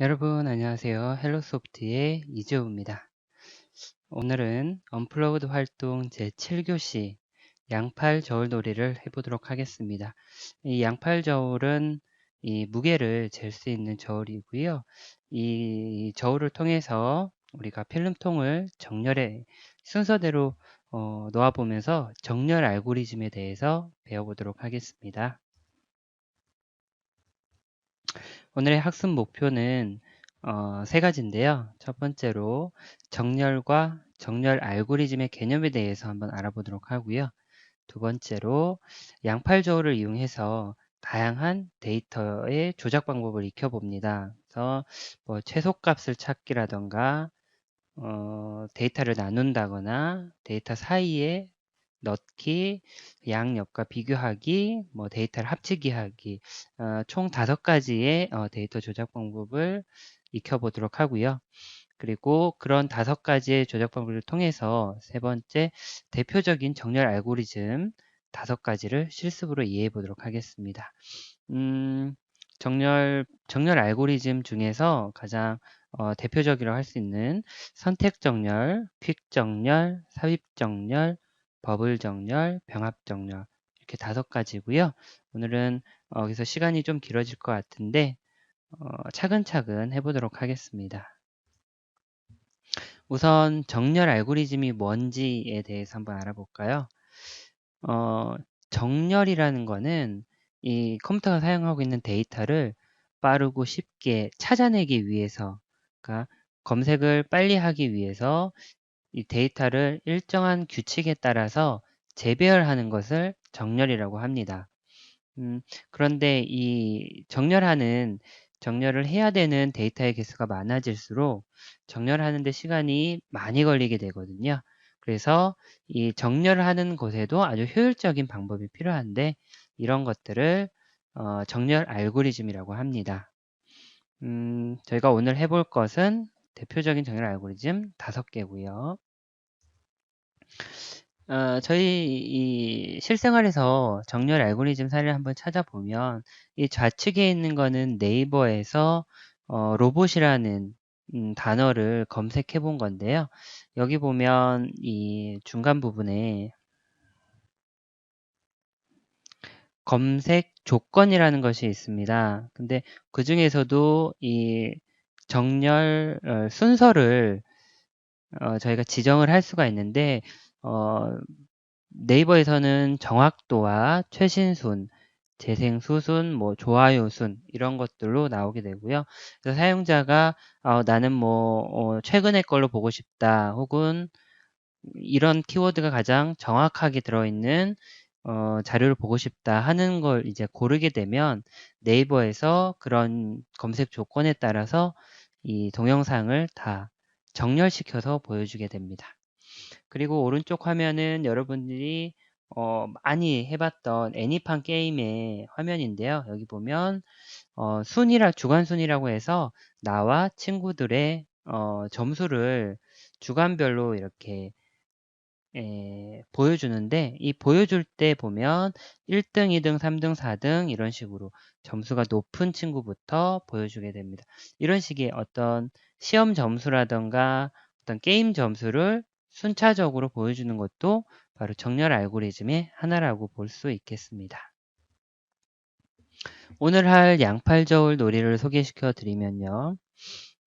여러분 안녕하세요. 헬로소프트의 이재우입니다. 오늘은 언플러그드 활동 제7교시 양팔 저울 놀이를 해보도록 하겠습니다. 이 양팔 저울은 이 무게를 잴 수 있는 저울이고요. 이 저울을 통해서 우리가 필름통을 정렬해 순서대로 어, 놓아보면서 정렬 알고리즘에 대해서 배워보도록 하겠습니다. 오늘의 학습 목표는 어, 세 가지인데요. 첫 번째로 정렬과 정렬 알고리즘의 개념에 대해서 한번 알아보도록 하고요. 두 번째로 양팔 저울을 이용해서 다양한 데이터의 조작 방법을 익혀봅니다. 그래서 뭐 최소값을 찾기라던가 어, 데이터를 나눈다거나 데이터 사이에 넣기, 양옆과 비교하기, 뭐 데이터를 합치기 하기, 어, 총 다섯 가지의 어, 데이터 조작 방법을 익혀보도록 하고요. 그리고 그런 다섯 가지의 조작 방법을 통해서 세 번째 대표적인 정렬 알고리즘 다섯 가지를 실습으로 이해해 보도록 하겠습니다. 음, 정렬, 정렬 알고리즘 중에서 가장 어, 대표적이라고 할 수 있는 선택 정렬, 퀵 정렬, 삽입 정렬, 버블 정렬, 병합 정렬 이렇게 다섯 가지고요. 오늘은 어, 여기서 시간이 좀 길어질 것 같은데 어, 차근차근 해보도록 하겠습니다. 우선 정렬 알고리즘이 뭔지에 대해서 한번 알아볼까요? 어, 정렬이라는 거는 이 컴퓨터가 사용하고 있는 데이터를 빠르고 쉽게 찾아내기 위해서 그러니까 검색을 빨리 하기 위해서 이 데이터를 일정한 규칙에 따라서 재배열하는 것을 정렬이라고 합니다. 음, 그런데 이 정렬하는 정렬을 해야 되는 데이터의 개수가 많아질수록 정렬하는데 시간이 많이 걸리게 되거든요. 그래서 이 정렬을 하는 곳에도 아주 효율적인 방법이 필요한데 이런 것들을 어, 정렬 알고리즘이라고 합니다. 음, 저희가 오늘 해볼 것은 대표적인 정렬 알고리즘 다섯 개고요. 어, 저희 이 실생활에서 정렬 알고리즘 사례를 한번 찾아보면 이 좌측에 있는 거는 네이버에서 어, 로봇이라는 음, 단어를 검색해 본 건데요. 여기 보면 이 중간 부분에 검색 조건이라는 것이 있습니다. 근데 그 중에서도 이 정렬 어, 순서를 어, 저희가 지정을 할 수가 있는데 어, 네이버에서는 정확도와 최신순, 재생수순, 뭐 좋아요순 이런 것들로 나오게 되고요. 그래서 사용자가 어, 나는 뭐 어, 최근의 걸로 보고 싶다 혹은 이런 키워드가 가장 정확하게 들어있는 어, 자료를 보고 싶다 하는 걸 이제 고르게 되면 네이버에서 그런 검색 조건에 따라서 이 동영상을 다 정렬시켜서 보여주게 됩니다. 그리고 오른쪽 화면은 여러분들이 어, 많이 해봤던 애니팡 게임의 화면인데요. 여기 보면 어, 순이라 주간순이라고 해서 나와 친구들의 어, 점수를 주간별로 이렇게 에, 보여주는데 이 보여줄 때 보면 1등, 2등, 3등, 4등 이런 식으로 점수가 높은 친구부터 보여주게 됩니다. 이런 식의 어떤 시험 점수라던가 어떤 게임 점수를 순차적으로 보여주는 것도 바로 정렬 알고리즘의 하나라고 볼 수 있겠습니다. 오늘 할 양팔 저울 놀이를 소개시켜 드리면요.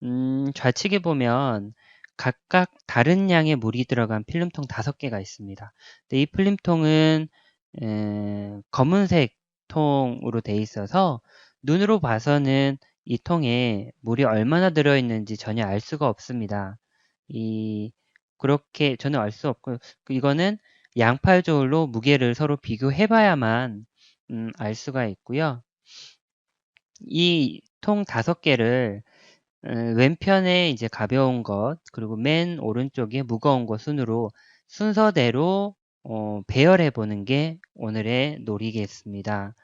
음, 좌측에 보면 각각 다른 양의 물이 들어간 필름통 다섯 개가 있습니다. 이 필름통은 에, 검은색 통으로 되어 있어서 눈으로 봐서는 이 통에 물이 얼마나 들어있는지 전혀 알 수가 없습니다. 이 그렇게 저는 알수 없고 그 이거는 양팔 저울로 무게를 서로 비교해 봐야만 음, 알 수가 있고요. 이 통 다섯 개를 왼편에 이제 가벼운 것, 그리고 맨 오른쪽에 무거운 것 순으로 순서대로 어, 배열해 보는 게 오늘의 놀이겠습니다.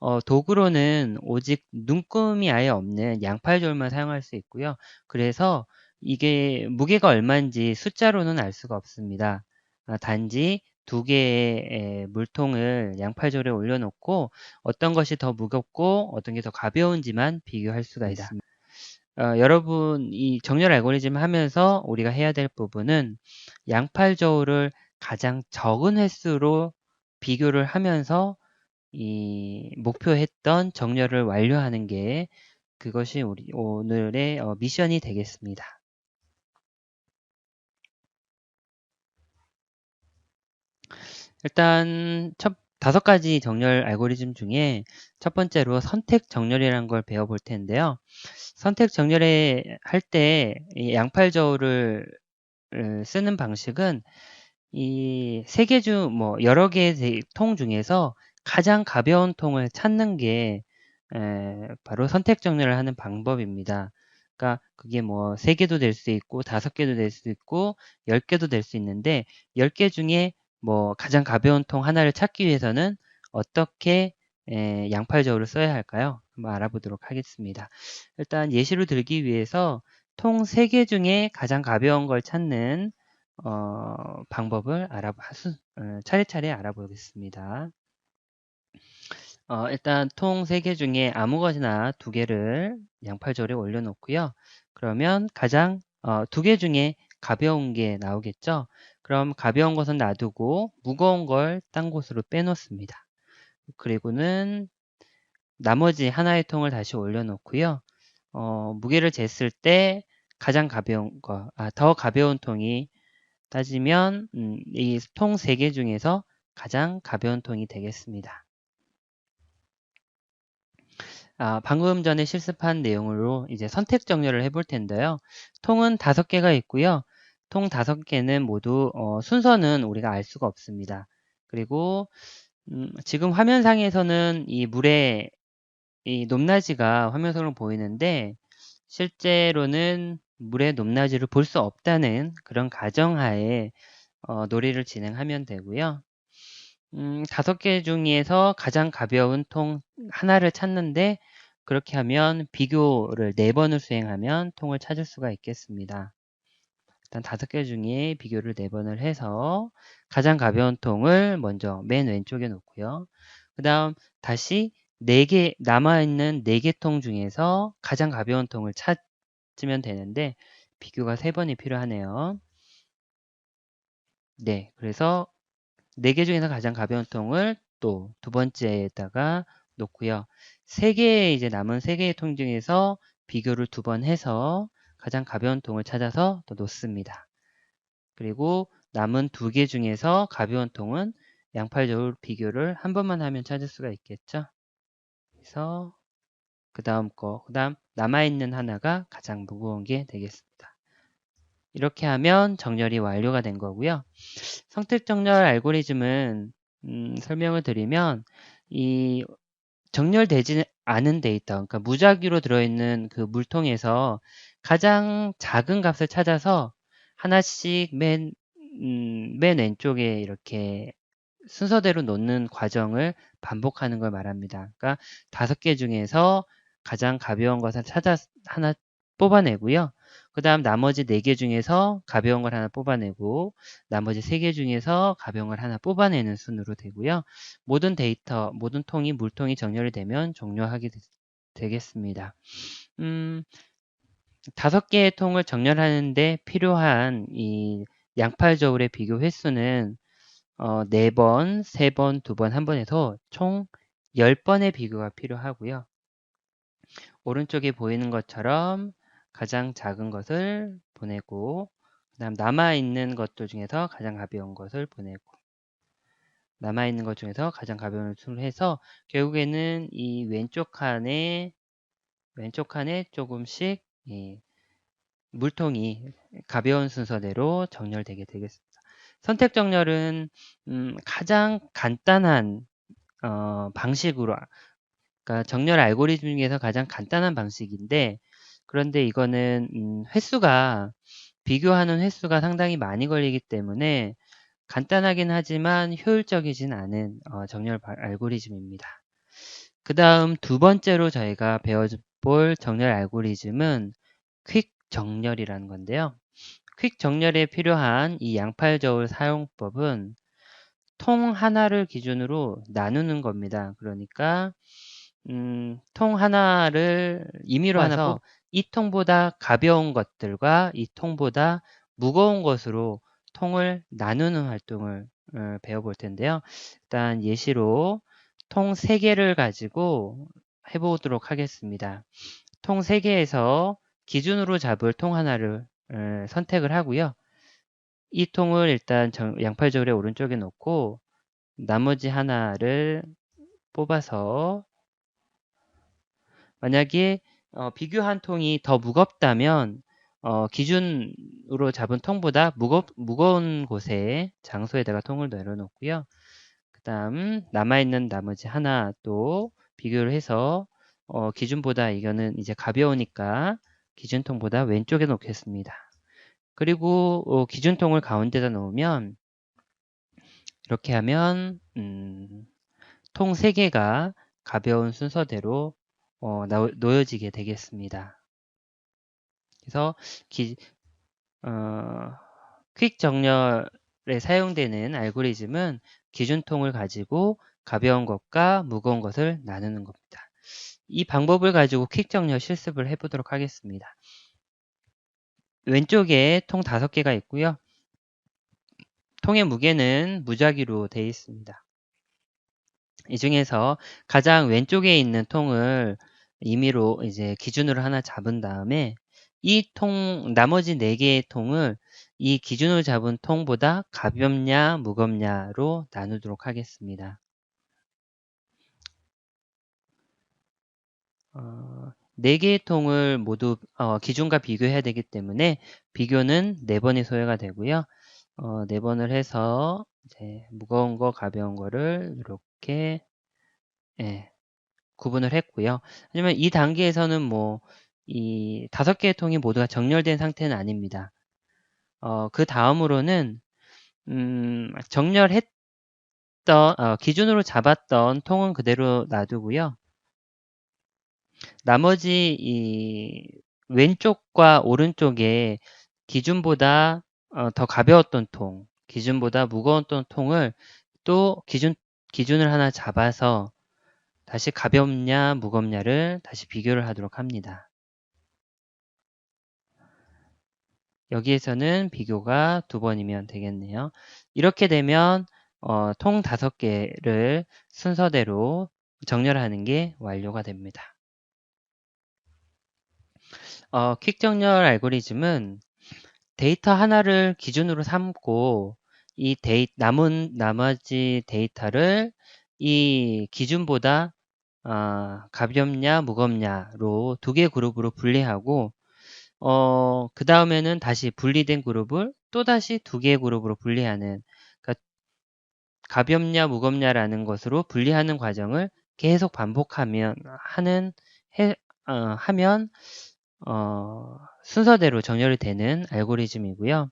어, 도구로는 오직 눈금이 아예 없는 양팔졸만 사용할 수 있고요. 그래서 이게 무게가 얼마인지 숫자로는 알 수가 없습니다. 아, 단지 두 개의 물통을 양팔졸에 올려놓고 어떤 것이 더 무겁고 어떤 게 더 가벼운지만 비교할 수가 있습니다. 어, 여러분 이 정렬 알고리즘 하면서 우리가 해야 될 부분은 양팔 저울을 가장 적은 횟수로 비교를 하면서 이 목표했던 정렬을 완료하는 게 그것이 우리 오늘의 어, 미션이 되겠습니다. 일단 첫 다섯 가지 정렬 알고리즘 중에 첫 번째로 선택 정렬이라는 걸 배워볼 텐데요. 선택 정렬에 할 때 양팔 저울을 쓰는 방식은 이 세 개 중 뭐 여러 개의 통 중에서 가장 가벼운 통을 찾는 게 에, 바로 선택 정렬을 하는 방법입니다. 그러니까 그게 뭐 세 개도 될 수 있고 다섯 개도 될 수 있고 열 개도 될 수 있는데 열 개 중에 뭐 가장 가벼운 통 하나를 찾기 위해서는 어떻게 에, 양팔 저울을 써야 할까요? 한번 알아보도록 하겠습니다. 일단 예시로 들기 위해서 통 3개 중에 가장 가벼운 걸 찾는 어, 방법을 알아 어, 차례차례 알아보겠습니다. 어, 일단 통 3개 중에 아무것이나 두 개를 양팔절에 올려놓고요. 그러면 가장 어, 두개 중에 가벼운 게 나오겠죠. 그럼 가벼운 것은 놔두고 무거운 걸 딴 곳으로 빼놓습니다. 그리고는 나머지 하나의 통을 다시 올려놓고요. 어, 무게를 쟀을 때 가장 가벼운 거, 아, 더 가벼운 통이 따지면 음, 이통 3개 중에서 가장 가벼운 통이 되겠습니다. 아, 방금 전에 실습한 내용으로 이제 선택 정렬을 해볼 텐데요. 통은 다섯 개가 있고요. 통 다섯 개는 모두 어, 순서는 우리가 알 수가 없습니다. 그리고 음, 지금 화면상에서는 이 물의 이 높낮이가 화면상으로 보이는데 실제로는 물의 높낮이를 볼 수 없다는 그런 가정하에 어, 놀이를 진행하면 되고요. 음, 다섯 개 중에서 가장 가벼운 통 하나를 찾는데 그렇게 하면 비교를 네 번을 수행하면 통을 찾을 수가 있겠습니다. 일단 다섯 개 중에 비교를 네 번을 해서 가장 가벼운 통을 먼저 맨 왼쪽에 놓고요. 그 다음 다시 네 개 남아있는 네 개 통 중에서 가장 가벼운 통을 찾으면 되는데 비교가 세 번이 필요하네요. 네, 그래서 네 개 중에서 가장 가벼운 통을 또 두 번째에다가 놓고요. 세 개의 이제 남은 세 개의 통 중에서 비교를 두 번 해서 가장 가벼운 통을 찾아서 또 놓습니다. 그리고 남은 두 개 중에서 가벼운 통은 양팔 저울 비교를 한 번만 하면 찾을 수가 있겠죠. 그래서 그 다음 거, 그 다음 남아있는 하나가 가장 무거운 게 되겠습니다. 이렇게 하면 정렬이 완료가 된 거고요. 선택 정렬 알고리즘은 음, 설명을 드리면 이 정렬되지 않은 데이터, 그러니까 무작위로 들어있는 그 물통에서 가장 작은 값을 찾아서 하나씩 맨, 음, 맨 왼쪽에 이렇게 순서대로 놓는 과정을 반복하는 걸 말합니다. 그러니까 다섯 개 중에서 가장 가벼운 것을 찾아 하나 뽑아내고요. 그 다음 나머지 네 개 중에서 가벼운 걸 하나 뽑아내고 나머지 세 개 중에서 가벼운 걸 하나 뽑아내는 순으로 되고요. 모든 데이터, 모든 통이 물통이 정렬이 되면 종료하게 되, 겠습니다 음, 다섯 개의 통을 정렬하는데 필요한 이 양팔 저울의 비교 횟수는 어, 4번, 3번, 2번, 1번 해서 총 10번의 비교가 필요하고요. 오른쪽에 보이는 것처럼 가장 작은 것을 보내고 그 다음 남아있는 것들 중에서 가장 가벼운 것을 보내고 남아있는 것 중에서 가장 가벼운 것을 해서 결국에는 이 왼쪽 칸에 왼쪽 칸에 조금씩 예, 물통이 가벼운 순서대로 정렬되게 되겠습니다. 선택 정렬은 음, 가장 간단한 어, 방식으로 그러니까 정렬 알고리즘 중에서 가장 간단한 방식인데 그런데 이거는 음, 횟수가 비교하는 횟수가 상당히 많이 걸리기 때문에 간단하긴 하지만 효율적이진 않은 어, 정렬 알고리즘입니다. 그 다음 두 번째로 저희가 배워 볼 정렬 알고리즘은 퀵 정렬이라는 건데요. 퀵 정렬에 필요한 이 양팔 저울 사용법은 통 하나를 기준으로 나누는 겁니다. 그러니까 음, 통 하나를 임의로 하나 이 통보다 가벼운 것들과 이 통보다 무거운 것으로 통을 나누는 활동을 어, 배워볼 텐데요. 일단 예시로 통 3개를 가지고 해보도록 하겠습니다. 통 3개에서 기준으로 잡을 통 하나를 어, 선택을 하고요. 이 통을 일단 양팔절의 오른쪽에 놓고 나머지 하나를 뽑아서 만약에 어, 비교한 통이 더 무겁다면 어, 기준으로 잡은 통보다 무거, 무거운 곳에 장소에다가 통을 내려놓고요. 그 다음 남아있는 나머지 하나 또 비교를 해서 어, 기준보다 이거는 이제 가벼우니까 기준통보다 왼쪽에 놓겠습니다. 그리고 어, 기준통을 가운데다 놓으면 이렇게 하면 음, 통 3개가 가벼운 순서대로 어, 놓여지게 되겠습니다. 그래서 기, 어, 퀵 정렬에 사용되는 알고리즘은 기준통을 가지고 가벼운 것과 무거운 것을 나누는 겁니다. 이 방법을 가지고 퀵 정렬 실습을 해보도록 하겠습니다. 왼쪽에 통 5개가 있고요. 통의 무게는 무작위로 되어 있습니다. 이 중에서 가장 왼쪽에 있는 통을 임의로 이제 기준으로 하나 잡은 다음에 이 통, 나머지 4개의 통을 이 기준으로 잡은 통보다 가볍냐, 무겁냐로 나누도록 하겠습니다. 어, 4개의 통을 모두 어, 기준과 비교해야 되기 때문에 비교는 4번이 소요가 되고요. 어, 4번을 해서 이제 무거운 거, 가벼운 거를 이렇게 예, 구분을 했고요. 하지만 이 단계에서는 뭐 이 다섯 개의 통이 모두가 정렬된 상태는 아닙니다. 어, 그 다음으로는 음, 정렬했던 어, 기준으로 잡았던 통은 그대로 놔두고요. 나머지 이 왼쪽과 오른쪽에 기준보다 어, 더 가벼웠던 통, 기준보다 무거웠던 통을 또 기준 기준을 하나 잡아서 다시 가볍냐 무겁냐를 다시 비교를 하도록 합니다. 여기에서는 비교가 두 번이면 되겠네요. 이렇게 되면 어, 통 다섯 개를 순서대로 정렬하는 게 완료가 됩니다. 어, 퀵 정렬 알고리즘은 데이터 하나를 기준으로 삼고 이 데이, 남은 나머지 데이터를 이 기준보다 어, 가볍냐 무겁냐로 두 개 그룹으로 분리하고 어, 그 다음에는 다시 분리된 그룹을 또다시 두 개의 그룹으로 분리하는 그러니까 가볍냐 무겁냐라는 것으로 분리하는 과정을 계속 반복하면 하는 해, 어, 하면 어, 순서대로 정렬이 되는 알고리즘이고요.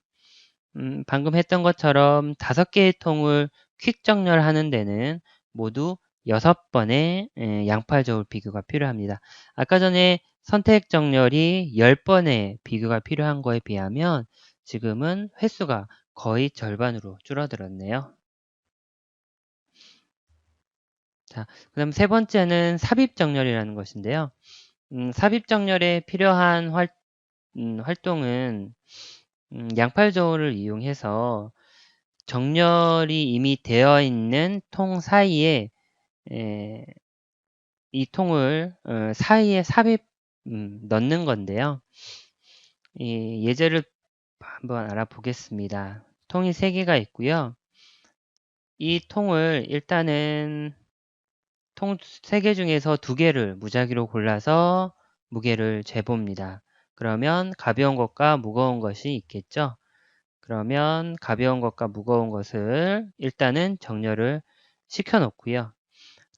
음, 방금 했던 것처럼 다섯 개의 통을 퀵 정렬하는 데는 모두 6번의 양팔 저울 비교가 필요합니다. 아까 전에 선택 정렬이 10번의 비교가 필요한 거에 비하면 지금은 횟수가 거의 절반으로 줄어들었네요. 자, 그 다음 세 번째는 삽입 정렬이라는 것인데요. 음, 삽입 정렬에 필요한 활, 음, 활동은 음, 양팔 저울을 이용해서 정렬이 이미 되어 있는 통 사이에 에, 이 통을 어, 사이에 삽입 음, 넣는 건데요. 이 예제를 한번 알아보겠습니다. 통이 3개가 있고요. 이 통을 일단은 통 3개 중에서 2개를 무작위로 골라서 무게를 재봅니다. 그러면 가벼운 것과 무거운 것이 있겠죠. 그러면 가벼운 것과 무거운 것을 일단은 정렬을 시켜 놓고요.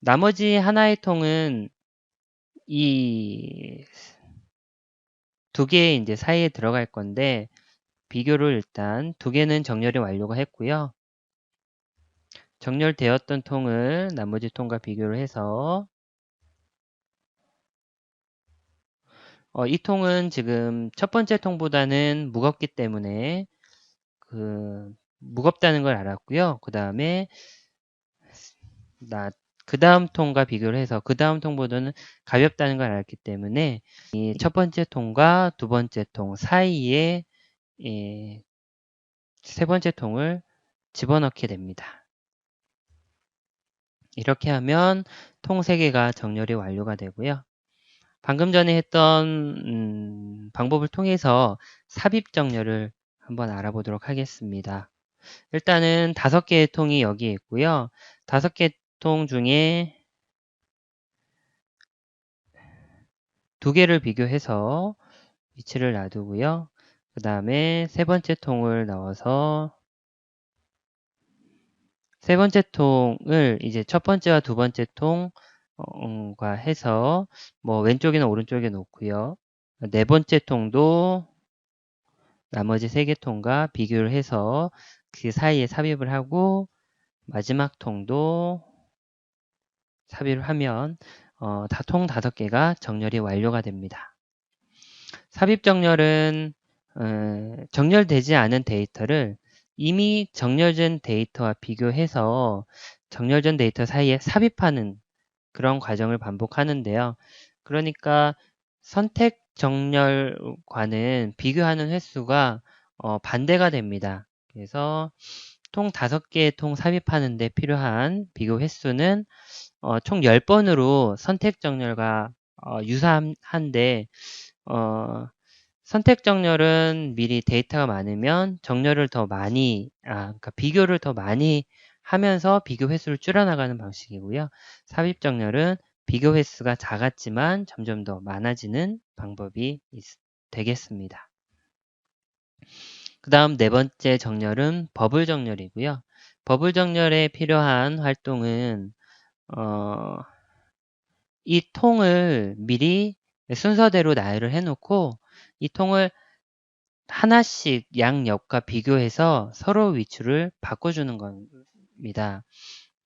나머지 하나의 통은 이 두 개의 이제 사이에 들어갈 건데 비교를 일단 두 개는 정렬이 완료가 했고요. 정렬되었던 통을 나머지 통과 비교를 해서 어, 이 통은 지금 첫 번째 통보다는 무겁기 때문에 그 무겁다는 걸 알았고요. 그 다음에 나 그 다음 통과 비교를 해서 그 다음 통보다는 가볍다는 걸 알았기 때문에 이 첫 번째 통과 두 번째 통 사이에 예, 세 번째 통을 집어넣게 됩니다. 이렇게 하면 통 3개가 정렬이 완료가 되고요. 방금 전에 했던 음, 방법을 통해서 삽입 정렬을 한번 알아보도록 하겠습니다. 일단은 다섯 개의 통이 여기 있고요. 다섯 개 통 중에 두 개를 비교해서 위치를 놔두고요. 그 다음에 세 번째 통을 넣어서 세 번째 통을 이제 첫 번째와 두 번째 통과 해서 뭐 왼쪽이나 오른쪽에 놓고요. 네 번째 통도 나머지 세 개 통과 비교를 해서 그 사이에 삽입을 하고 마지막 통도 삽입을 하면 어, 다통 다섯 개가 정렬이 완료가 됩니다. 삽입 정렬은 어, 정렬되지 않은 데이터를 이미 정렬된 데이터와 비교해서 정렬된 데이터 사이에 삽입하는 그런 과정을 반복하는데요. 그러니까 선택 정렬과는 비교하는 횟수가 어, 반대가 됩니다. 그래서 통 5개의 통 삽입하는데 필요한 비교 횟수는 어, 총 10번으로 선택 정렬과 어, 유사한데 어, 선택 정렬은 미리 데이터가 많으면 정렬을 더 많이 아, 그러니까 비교를 더 많이 하면서 비교 횟수를 줄여나가는 방식이고요. 삽입 정렬은 비교 횟수가 작았지만 점점 더 많아지는 방법이 있, 되겠습니다. 그 다음 네 번째 정렬은 버블 정렬이고요. 버블 정렬에 필요한 활동은 어, 이 통을 미리 순서대로 나열을 해놓고 이 통을 하나씩 양 옆과 비교해서 서로 위치를 바꿔주는 겁니다.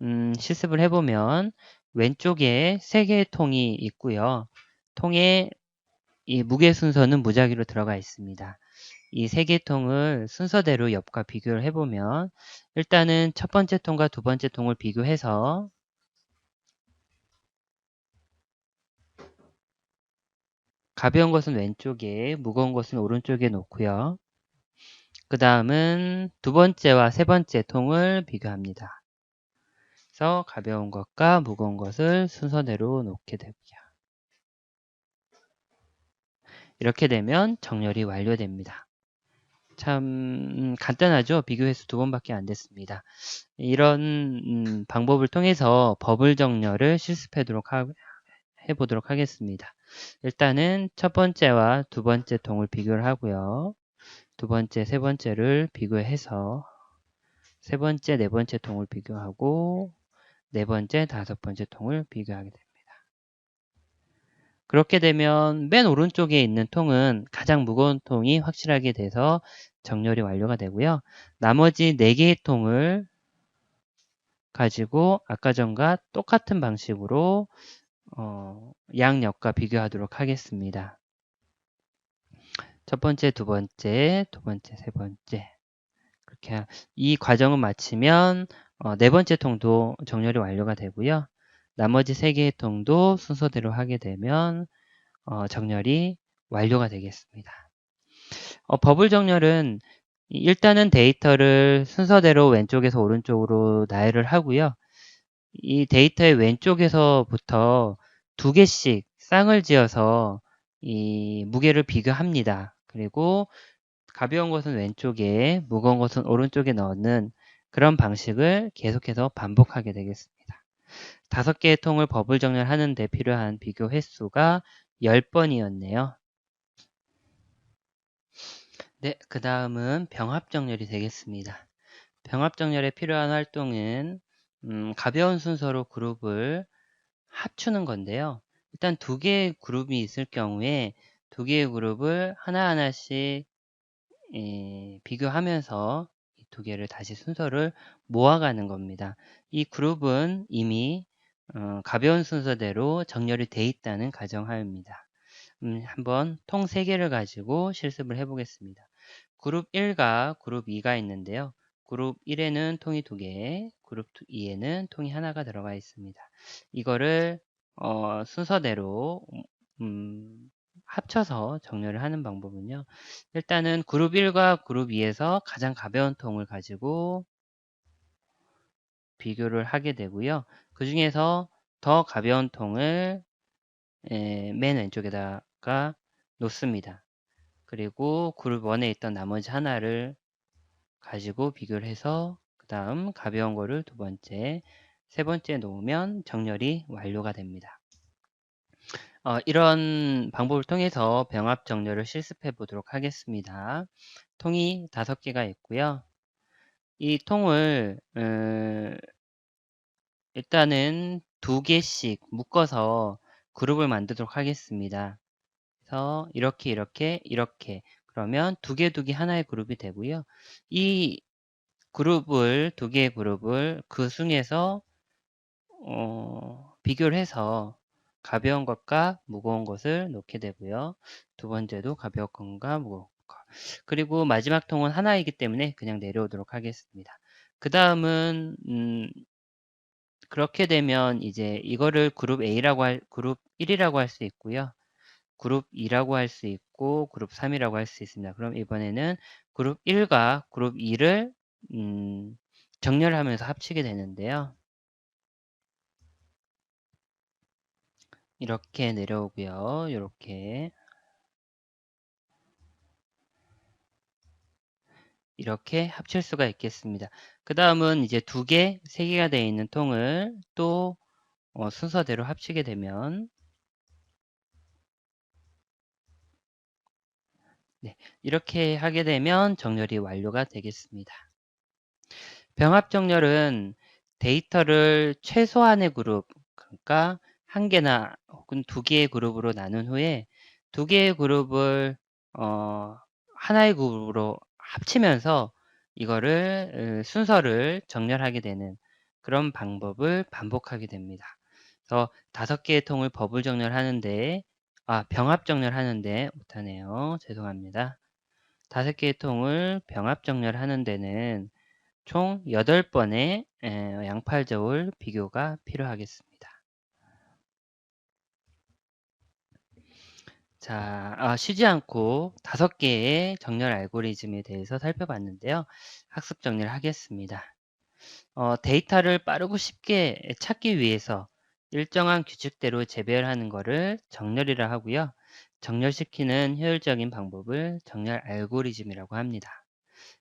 음, 실습을 해보면 왼쪽에 세 개의 통이 있고요. 통에 이 무게 순서는 무작위로 들어가 있습니다. 이 세 개 통을 순서대로 옆과 비교를 해보면 일단은 첫 번째 통과 두 번째 통을 비교해서 가벼운 것은 왼쪽에, 무거운 것은 오른쪽에 놓고요. 그 다음은 두 번째와 세 번째 통을 비교합니다. 그래서 가벼운 것과 무거운 것을 순서대로 놓게 되고요. 이렇게 되면 정렬이 완료됩니다. 참 간단하죠? 비교 횟수 두 번밖에 안 됐습니다. 이런 음, 방법을 통해서 버블 정렬을 실습해보도록 하, 해보도록 하겠습니다. 일단은 첫 번째와 두 번째 통을 비교를 하고요. 두 번째, 세 번째를 비교해서 세 번째, 네 번째 통을 비교하고 네 번째, 다섯 번째 통을 비교하게 됩니다. 그렇게 되면 맨 오른쪽에 있는 통은 가장 무거운 통이 확실하게 돼서 정렬이 완료가 되고요. 나머지 4개의 통을 가지고 아까 전과 똑같은 방식으로 어, 양력과 비교하도록 하겠습니다. 첫 번째, 두 번째, 두 번째, 세 번째 그렇게 이 과정을 마치면 어, 네 번째 통도 정렬이 완료가 되고요. 나머지 세 개의 통도 순서대로 하게 되면 어, 정렬이 완료가 되겠습니다. 어, 버블 정렬은 일단은 데이터를 순서대로 왼쪽에서 오른쪽으로 나열을 하고요. 이 데이터의 왼쪽에서부터 두 개씩 쌍을 지어서 이 무게를 비교합니다. 그리고 가벼운 것은 왼쪽에, 무거운 것은 오른쪽에 넣는 그런 방식을 계속해서 반복하게 되겠습니다. 다섯 개의 통을 버블 정렬하는 데 필요한 비교 횟수가 10번이었네요. 네, 그 다음은 병합 정렬이 되겠습니다. 병합 정렬에 필요한 활동은 음, 가벼운 순서로 그룹을 합추는 건데요. 일단 두 개의 그룹이 있을 경우에 두 개의 그룹을 하나하나씩 예, 비교하면서 이 두 개를 다시 순서를 모아가는 겁니다. 이 그룹은 이미 어, 가벼운 순서대로 정렬이 돼 있다는 가정하입니다. 음, 한번 통 3개를 가지고 실습을 해보겠습니다. 그룹 1과 그룹 2가 있는데요. 그룹 1에는 통이 2개, 그룹 2에는 통이 하나가 들어가 있습니다. 이거를 어, 순서대로 음, 합쳐서 정렬을 하는 방법은요. 일단은 그룹 1과 그룹 2에서 가장 가벼운 통을 가지고 비교를 하게 되고요. 그 중에서 더 가벼운 통을 맨 왼쪽에다가 놓습니다. 그리고 그룹 1에 있던 나머지 하나를 가지고 비교를 해서 그 다음 가벼운 거를 두 번째, 세 번째 놓으면 정렬이 완료가 됩니다. 어, 이런 방법을 통해서 병합 정렬을 실습해 보도록 하겠습니다. 통이 다섯 개가 있고요. 이 통을 음, 일단은 두 개씩 묶어서 그룹을 만들도록 하겠습니다. 그래서 이렇게 이렇게 이렇게 그러면 두 개 두 개 하나의 그룹이 되고요. 이 그룹을 두 개의 그룹을 그 중에서 어, 비교를 해서 가벼운 것과 무거운 것을 놓게 되고요. 두 번째도 가벼운 것과 무거운 것. 그리고 마지막 통은 하나이기 때문에 그냥 내려오도록 하겠습니다. 그 다음은 음, 그렇게 되면 이제 이거를 그룹 A라고 할 그룹 1이라고 할 수 있고요. 그룹 2라고 할 수 있고 그룹 3이라고 할 수 있습니다. 그럼 이번에는 그룹 1과 그룹 2를 음, 정렬하면서 합치게 되는데요. 이렇게 내려오고요. 이렇게 이렇게 합칠 수가 있겠습니다. 그 다음은 이제 두 개, 세 개가 되어 있는 통을 또 어, 순서대로 합치게 되면 네, 이렇게 하게 되면 정렬이 완료가 되겠습니다. 병합 정렬은 데이터를 최소한의 그룹, 그러니까 한 개나 혹은 두 개의 그룹으로 나눈 후에 두 개의 그룹을 어, 하나의 그룹으로 합치면서 이거를 순서를 정렬하게 되는 그런 방법을 반복하게 됩니다. 그래서 다섯 개의 통을 버블 정렬하는데 아, 병합 정렬하는데 못하네요. 죄송합니다. 다섯 개의 통을 병합 정렬하는 데는 총 8번의 양팔저울 비교가 필요하겠습니다. 자, 아, 쉬지 않고 다섯 개의 정렬 알고리즘에 대해서 살펴봤는데요. 학습 정리를 하겠습니다. 어, 데이터를 빠르고 쉽게 찾기 위해서 일정한 규칙대로 재배열하는 것을 정렬이라 하고요. 정렬시키는 효율적인 방법을 정렬 알고리즘이라고 합니다.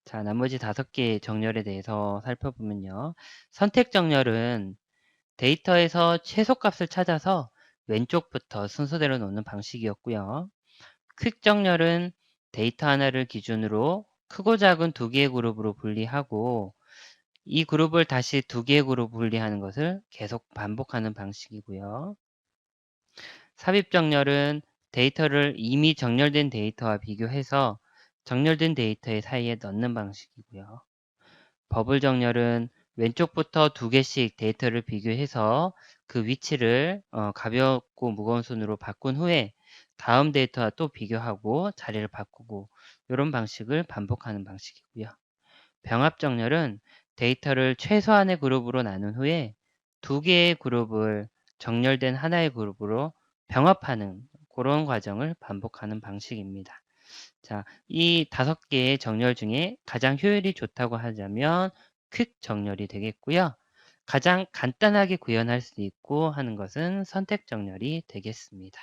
자, 나머지 다섯 개의 정렬에 대해서 살펴보면요. 선택 정렬은 데이터에서 최소값을 찾아서 왼쪽부터 순서대로 놓는 방식이었고요. 퀵 정렬은 데이터 하나를 기준으로 크고 작은 두 개의 그룹으로 분리하고 이 그룹을 다시 두 개의 그룹 분리하는 것을 계속 반복하는 방식이고요. 삽입 정렬은 데이터를 이미 정렬된 데이터와 비교해서 정렬된 데이터의 사이에 넣는 방식이고요. 버블 정렬은 왼쪽부터 두 개씩 데이터를 비교해서 그 위치를 어, 가볍고 무거운 순으로 바꾼 후에 다음 데이터와 또 비교하고 자리를 바꾸고 이런 방식을 반복하는 방식이고요. 병합 정렬은 데이터를 최소한의 그룹으로 나눈 후에 두 개의 그룹을 정렬된 하나의 그룹으로 병합하는 그런 과정을 반복하는 방식입니다. 자, 이 다섯 개의 정렬 중에 가장 효율이 좋다고 하자면 퀵 정렬이 되겠고요. 가장 간단하게 구현할 수 있고 하는 것은 선택 정렬이 되겠습니다.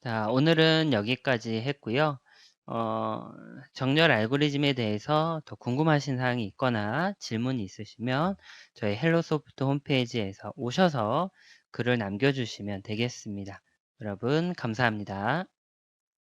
자, 오늘은 여기까지 했고요. 어, 정렬 알고리즘에 대해서 더 궁금하신 사항이 있거나 질문이 있으시면 저희 헬로소프트 홈페이지에서 오셔서 글을 남겨주시면 되겠습니다. 여러분 감사합니다.